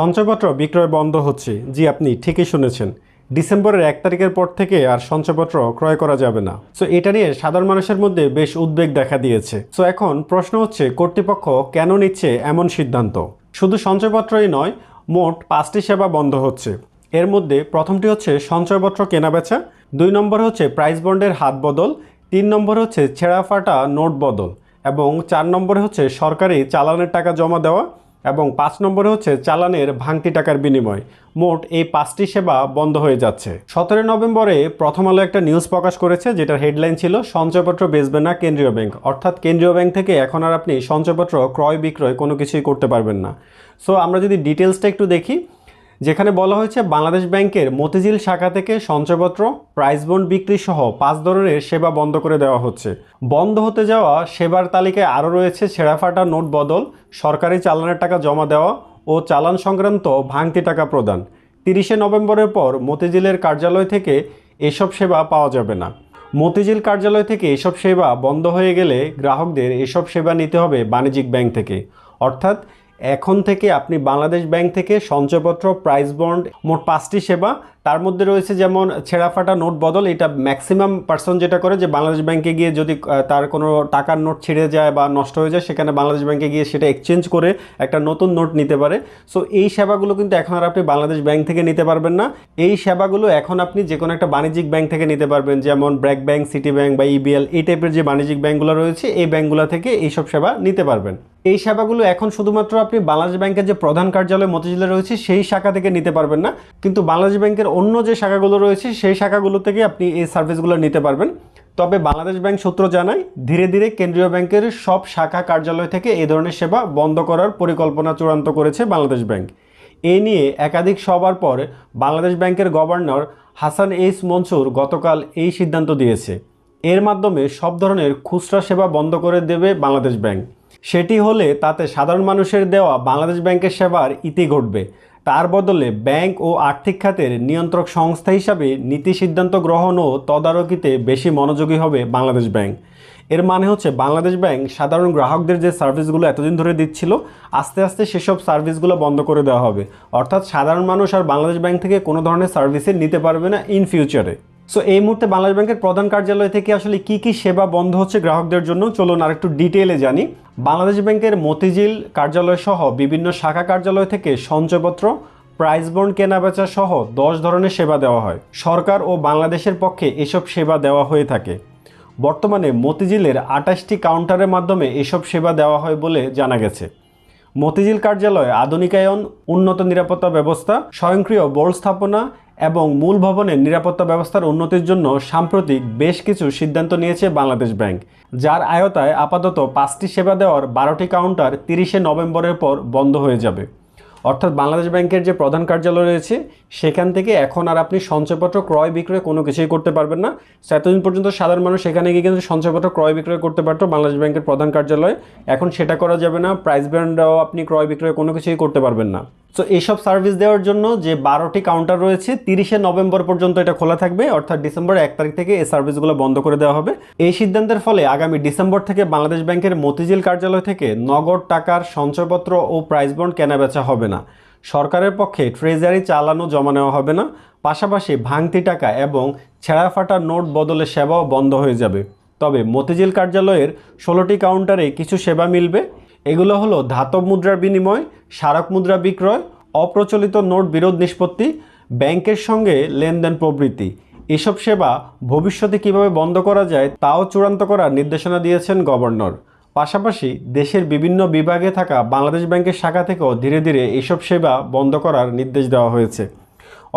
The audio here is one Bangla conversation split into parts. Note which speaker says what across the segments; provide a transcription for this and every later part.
Speaker 1: সঞ্চয়পত্র বিক্রয় বন্ধ হচ্ছে। জি, আপনি ঠিকই শুনেছেন। ডিসেম্বরের এক তারিখের পর থেকে আর সঞ্চয়পত্র ক্রয় করা যাবে না। সো, এটা নিয়ে সাধারণ মানুষের মধ্যে বেশ উদ্বেগ দেখা দিয়েছে। সো, এখন প্রশ্ন হচ্ছে, কর্তৃপক্ষ কেন নিচ্ছে এমন সিদ্ধান্ত? শুধু সঞ্চয়পত্রই নয়, মোট পাঁচটি সেবা বন্ধ হচ্ছে। এর মধ্যে প্রথমটি হচ্ছে সঞ্চয়পত্র কেনাবেচা, দুই নম্বর হচ্ছে প্রাইস বন্ডের হাত বদল, তিন নম্বর হচ্ছে ছেঁড়া ফাটা নোট বদল, এবং চার নম্বরে হচ্ছে সরকারি চালানের টাকা জমা দেওয়া এবং পাঁচ নম্বরে হচ্ছে চালানের ভাঙতি টাকার বিনিময়। মোট এই পাঁচটি সেবা বন্ধ হয়ে যাচ্ছে। সতেরো নভেম্বরে প্রথম আলো একটা নিউজ প্রকাশ করেছে, যেটার হেডলাইন ছিল, সঞ্চয়পত্র বেচবে না কেন্দ্রীয় ব্যাংক। অর্থাৎ কেন্দ্রীয় ব্যাংক থেকে এখন আর আপনি সঞ্চয়পত্র ক্রয় বিক্রয় কোনো কিছুই করতে পারবেন না। সো আমরা যদি ডিটেলসটা একটু দেখি যেখানে বলা হয়েছে বাংলাদেশ ব্যাংকের মতিঝিল শাখা থেকে সঞ্চয়পত্র, প্রাইস বন্ড বিক্রি সহ পাঁচ ধরনের সেবা বন্ধ করে দেওয়া হচ্ছে। বন্ধ হতে যাওয়া সেবার তালিকায় আরও রয়েছে ছেঁড়াফাটা নোট বদল, সরকারি চালানের টাকা জমা দেওয়া ও চালান সংক্রান্ত ভাঙতি টাকা প্রদান। তিরিশে নভেম্বরের পর মতিঝিলের কার্যালয় থেকে এসব সেবা পাওয়া যাবে না। মতিঝিল কার্যালয় থেকে এসব সেবা বন্ধ হয়ে গেলে গ্রাহকদের এসব সেবা নিতে হবে বাণিজ্যিক ব্যাংক থেকে। অর্থাৎ এখন থেকে আপনি বাংলাদেশ ব্যাংক থেকে সঞ্চয়পত্র প্রাইস বন্ড মোট পাঁচটি সেবা তার মধ্যে রয়েছে যেমন ছেঁড়াফাটা নোট বদল, এটা ম্যাক্সিমাম পার্সন যেটা করে যে বাংলাদেশ ব্যাংকে গিয়ে যদি তার কোনো টাকার নোট ছিঁড়ে যায় বা নষ্ট হয়ে যায়, সেখানে বাংলাদেশ ব্যাংকে গিয়ে সেটা এক্সচেঞ্জ করে একটা নতুন নোট নিতে পারে। সো এই সেবাগুলো কিন্তু এখন আর আপনি বাংলাদেশ ব্যাংক থেকে নিতে পারবেন না। এই সেবাগুলো এখন আপনি যে কোনো একটা বাণিজ্যিক ব্যাংক থেকে নিতে পারবেন, যেমন ব্র্যাক ব্যাংক সিটি ব্যাংক বা ইবিএল এই টাইপের যে বাণিজ্যিক ব্যাংকগুলো রয়েছে, এই ব্যাংকগুলো থেকে এইসব সেবা নিতে পারবেন। এই সেবাগুলো এখন শুধুমাত্র আপনি বাংলাদেশ ব্যাংকের যে প্রধান কার্যালয় মতিঝিলে রয়েছে, সেই শাখা থেকে নিতে পারবেন না। কিন্তু বাংলাদেশ ব্যাংকের অন্য যে শাখাগুলো রয়েছে, সেই শাখাগুলো থেকে আপনি এই সার্ভিসগুলো নিতে পারবেন। তবে বাংলাদেশ ব্যাংক সূত্র জানায়, ধীরে ধীরে কেন্দ্রীয় ব্যাংকের সব শাখা কার্যালয় থেকে এই ধরনের সেবা বন্ধ করার পরিকল্পনা চূড়ান্ত করেছে বাংলাদেশ ব্যাংক। এ নিয়ে একাধিক সবার পর বাংলাদেশ ব্যাংকের গভর্নর হাসান এইস মনসুর গতকাল এই সিদ্ধান্ত দিয়েছে। এর মাধ্যমে সব ধরনের খুচরা সেবা বন্ধ করে দেবে বাংলাদেশ ব্যাংক। সেটি হলে তাতে সাধারণ মানুষের দেওয়া বাংলাদেশ ব্যাংকের সেবার ইতি ঘটবে। তার বদলে ব্যাংক ও আর্থিক খাতের নিয়ন্ত্রক সংস্থা হিসাবে নীতি সিদ্ধান্ত গ্রহণ ও তদারকিতে বেশি মনোযোগী হবে বাংলাদেশ ব্যাংক। এর মানে হচ্ছে বাংলাদেশ ব্যাংক সাধারণ গ্রাহকদের যে সার্ভিসগুলো এতদিন ধরে দিচ্ছিল, আস্তে আস্তে সেসব সার্ভিসগুলো বন্ধ করে দেওয়া হবে। অর্থাৎ সাধারণ মানুষ আর বাংলাদেশ ব্যাংক থেকে কোনো ধরনের সার্ভিসে নিতে পারবে না ইন ফিউচারে। সো এই মুহূর্তে বাংলাদেশ ব্যাংকের প্রধান কার্যালয় থেকে আসলে কি কি সেবা বন্ধ হচ্ছে গ্রাহকদের জন্য? চলুন আর একটু ডিটেলে জানি। বাংলাদেশ ব্যাংকের মতিঝিল কার্যালয় সহ বিভিন্ন শাখা কার্যালয় থেকে সঞ্চয়পত্র প্রাইস বন্ড কেনাবেচা সহ দশ ধরনের সেবা দেওয়া হয়। সরকার ও বাংলাদেশের পক্ষে এসব সেবা দেওয়া হয়ে থাকে। বর্তমানে মতিঝিলের আটাশটি কাউন্টারের মাধ্যমে এসব সেবা দেওয়া হয় বলে জানা গেছে। মতিঝিল কার্যালয়ে আধুনিকায়ন, উন্নত নিরাপত্তা ব্যবস্থা, স্বয়ংক্রিয় বোর্ড স্থাপনা এবং মূল ভবনের নিরাপত্তা ব্যবস্থার উন্নতির জন্য সাম্প্রতিক বেশ কিছু সিদ্ধান্ত নিয়েছে বাংলাদেশ ব্যাংক, যার আয়তায় আপাতত পাঁচটি সেবা দেওয়ার বারোটি কাউন্টার তিরিশে নভেম্বরের পর বন্ধ হয়ে যাবে। অর্থাৎ বাংলাদেশ ব্যাংকের যে প্রধান কার্যালয় রয়েছে, সেখান থেকে এখন আর আপনি সঞ্চয়পত্র ক্রয় বিক্রয় কোনো কিছুই করতে পারবেন না। এতদিন পর্যন্ত সাধারণ মানুষ সেখানে গিয়ে কিন্তু সঞ্চয়পত্র ক্রয় বিক্রয় করতে পারতো বাংলাদেশ ব্যাংকের প্রধান কার্যালয়ে। এখন সেটা করা যাবে না প্রাইস ব্র্যান্ডও আপনি ক্রয় বিক্রয় কোনো কিছুই করতে পারবেন না। সো এইসব সার্ভিস দেওয়ার জন্য যে বারোটি কাউন্টার রয়েছে, তিরিশে নভেম্বর পর্যন্ত এটা খোলা থাকবে, অর্থাৎ ডিসেম্বর এক তারিখ থেকে এই সার্ভিসগুলো বন্ধ করে দেওয়া হবে। এই সিদ্ধান্তের ফলে আগামী ডিসেম্বর থেকে বাংলাদেশ ব্যাংকের মতিঝিল কার্যালয় থেকে নগদ টাকার সঞ্চয়পত্র ও প্রাইস বন্ড কেনাবেচা হবে। না। সরকারের পক্ষে ট্রেজারি চালানো জমা নেওয়া হবে না। পাশাপাশি ভাঙতি টাকা এবং ছেঁড়া ফাটা নোট বদলে সেবাও বন্ধ হয়ে যাবে। তবে মতিঝিল কার্যালয়ের ষোলোটি কাউন্টারে কিছু সেবা মিলবে। এগুলো হলো ধাতব মুদ্রার বিনিময়, স্মারক মুদ্রা বিক্রয়, অপ্রচলিত নোট বিরোধ নিষ্পত্তি, ব্যাংকের সঙ্গে লেনদেন প্রবৃত্তি। এসব সেবা ভবিষ্যতে কীভাবে বন্ধ করা যায় তাও চূড়ান্ত করার নির্দেশনা দিয়েছেন গভর্নর। পাশাপাশি দেশের বিভিন্ন বিভাগে থাকা বাংলাদেশ ব্যাংকের শাখা থেকেও ধীরে ধীরে এইসব সেবা বন্ধ করার নির্দেশ দেওয়া হয়েছে।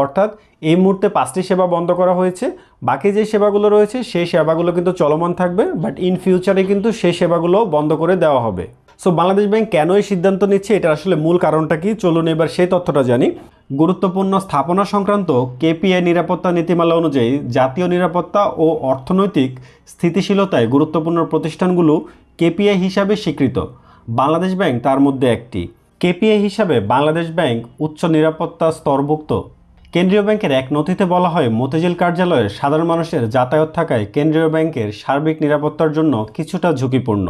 Speaker 1: অর্থাৎ এই মুহূর্তে পাঁচটি সেবা বন্ধ করা হয়েছে। বাকি যে সেবাগুলো রয়েছে, সেই সেবাগুলো কিন্তু চলমান থাকবে বাট ইন ফিউচারে কিন্তু সেই সেবাগুলো বন্ধ করে দেওয়া হবে। সো বাংলাদেশ ব্যাংক কেন এই সিদ্ধান্ত নিচ্ছে? এটা আসলে মূল কারণটা কি? চলুন এবার সেই তথ্যটা জানি। গুরুত্বপূর্ণ স্থাপনা সংক্রান্ত কেপিআই নিরাপত্তা নীতিমালা অনুযায়ী জাতীয় নিরাপত্তা ও অর্থনৈতিক স্থিতিশীলতায় গুরুত্বপূর্ণ প্রতিষ্ঠানগুলো কেপিআই হিসাবে স্বীকৃত। বাংলাদেশ ব্যাংক তার মধ্যে একটি। কেপিআই হিসাবে বাংলাদেশ ব্যাংক উচ্চ নিরাপত্তা স্তরভুক্ত। কেন্দ্রীয় ব্যাংকের এক নথিতে বলা হয়, মতিঝিল কার্যালয়ে সাধারণ মানুষের যাতায়াত থাকায় কেন্দ্রীয় ব্যাংকের সার্বিক নিরাপত্তার জন্য কিছুটা ঝুঁকিপূর্ণ।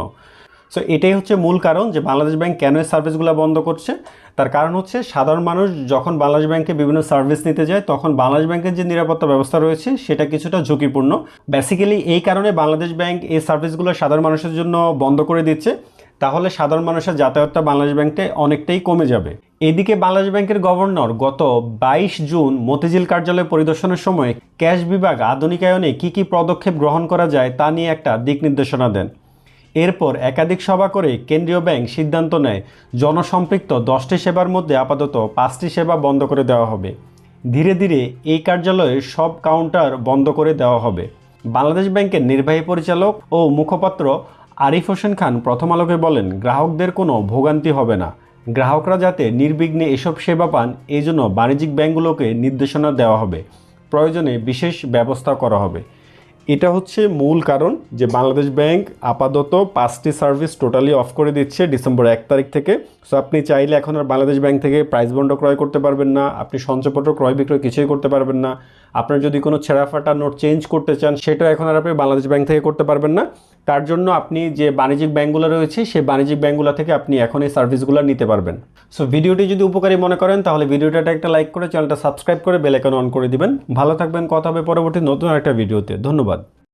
Speaker 1: সো এটাই হচ্ছে মূল কারণ যে বাংলাদেশ ব্যাংক কেন এই সার্ভিসগুলো বন্ধ করছে। তার কারণ হচ্ছে সাধারণ মানুষ যখন বাংলাদেশ ব্যাংকে বিভিন্ন সার্ভিস নিতে যায়, তখন বাংলাদেশ ব্যাংকের যে নিরাপত্তা ব্যবস্থা রয়েছে, সেটা কিছুটা ঝুঁকিপূর্ণ। বেসিক্যালি এই কারণে বাংলাদেশ ব্যাংক এই সার্ভিসগুলো সাধারণ মানুষের জন্য বন্ধ করে দিচ্ছে। তাহলে সাধারণ মানুষের যাতায়াতটা বাংলাদেশ ব্যাংকে অনেকটাই কমে যাবে। এদিকে বাংলাদেশ ব্যাংকের গভর্নর গত বাইশ জুন মতিঝিল কার্যালয় পরিদর্শনের সময় ক্যাশ বিভাগ আধুনিকায়নে কী কী পদক্ষেপ গ্রহণ করা যায় তা নিয়ে একটা দিক নির্দেশনা দেন। এরপর একাধিক সভা করে কেন্দ্রীয় ব্যাংক সিদ্ধান্ত নেয়, জনসম্পৃক্ত দশটি সেবার মধ্যে আপাতত পাঁচটি সেবা বন্ধ করে দেওয়া হবে। ধীরে ধীরে এই কার্যালয়ে সব কাউন্টার বন্ধ করে দেওয়া হবে। বাংলাদেশ ব্যাংকের নির্বাহী পরিচালক ও মুখপাত্র আরিফ হোসেন খান প্রথম আলোকে বলেন, গ্রাহকদের কোনো ভোগান্তি হবে না। গ্রাহকরা যাতে নির্বিঘ্নে এসব সেবা পান এই জন্য বাণিজ্যিক ব্যাংকগুলোকে নির্দেশনা দেওয়া হবে। প্রয়োজনে বিশেষ ব্যবস্থা করা হবে। এটা হচ্ছে মূল কারণ যে বাংলাদেশ ব্যাংক আপাতত পাঁচটি সার্ভিস টোটালি অফ করে দিচ্ছে ডিসেম্বর এক তারিখ থেকে। সো আপনি চাইলে এখন আর বাংলাদেশ ব্যাংক থেকে প্রাইস বন্ড ক্রয় করতে পারবেন না, আপনি সঞ্চয়পত্র ক্রয় বিক্রয় কিছুই করতে পারবেন না। আপনার যদি কোনো ছেঁড়া ফাটা নোট চেঞ্জ করতে চান, সেটা এখন আর আপনি বাংলাদেশ ব্যাংক থেকে করতে পারবেন না। তার জন্য আপনি যে বাণিজ্যিক ব্যাঙ্কগুলো রয়েছে, সেই বাণিজ্যিক ব্যাঙ্কগুলো থেকে আপনি এখন এই সার্ভিসগুলো নিতে পারবেন। সো ভিডিওটি যদি উপকারী মনে করেন, তাহলে ভিডিওটা একটা লাইক করে চ্যানেলটা সাবস্ক্রাইব করে বেলাইকন অন করে দিবেন। ভালো থাকবেন, কথা হবে পরবর্তী নতুন একটা ভিডিওতে। ধন্যবাদ।